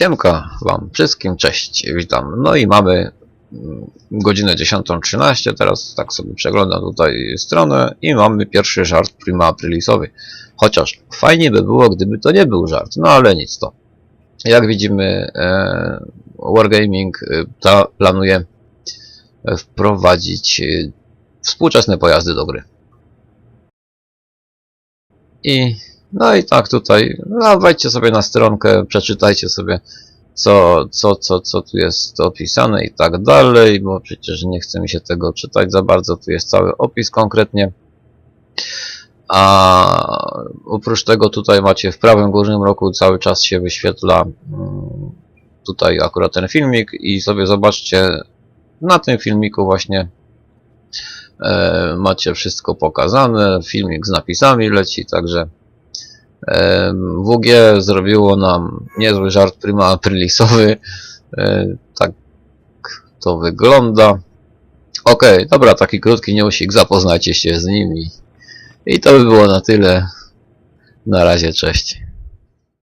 Siemka wam wszystkim, cześć, witam. No i mamy mm, godzinę 10.13, teraz tak sobie przeglądam tutaj stronę i mamy pierwszy żart prima aprilisowy. Chociaż fajnie by było, gdyby to nie był żart, no ale nic to. Jak widzimy, e, Wargaming e, ta, planuje e, wprowadzić e, współczesne pojazdy do gry. I no i tak tutaj, no wejdźcie sobie na stronkę, przeczytajcie sobie co, co, co, co tu jest opisane i tak dalej, bo przecież nie chce mi się tego czytać za bardzo, tu jest cały opis konkretnie. A oprócz tego tutaj macie w prawym górnym rogu cały czas się wyświetla mm, tutaj akurat ten filmik i sobie zobaczcie na tym filmiku właśnie e, macie wszystko pokazane, filmik z napisami leci, także WG zrobiło nam niezły żart prima aprilisowy, e, tak to wygląda. Okej, dobra, taki krótki newsik, zapoznajcie się z nimi. I to by było na tyle. Na razie, cześć.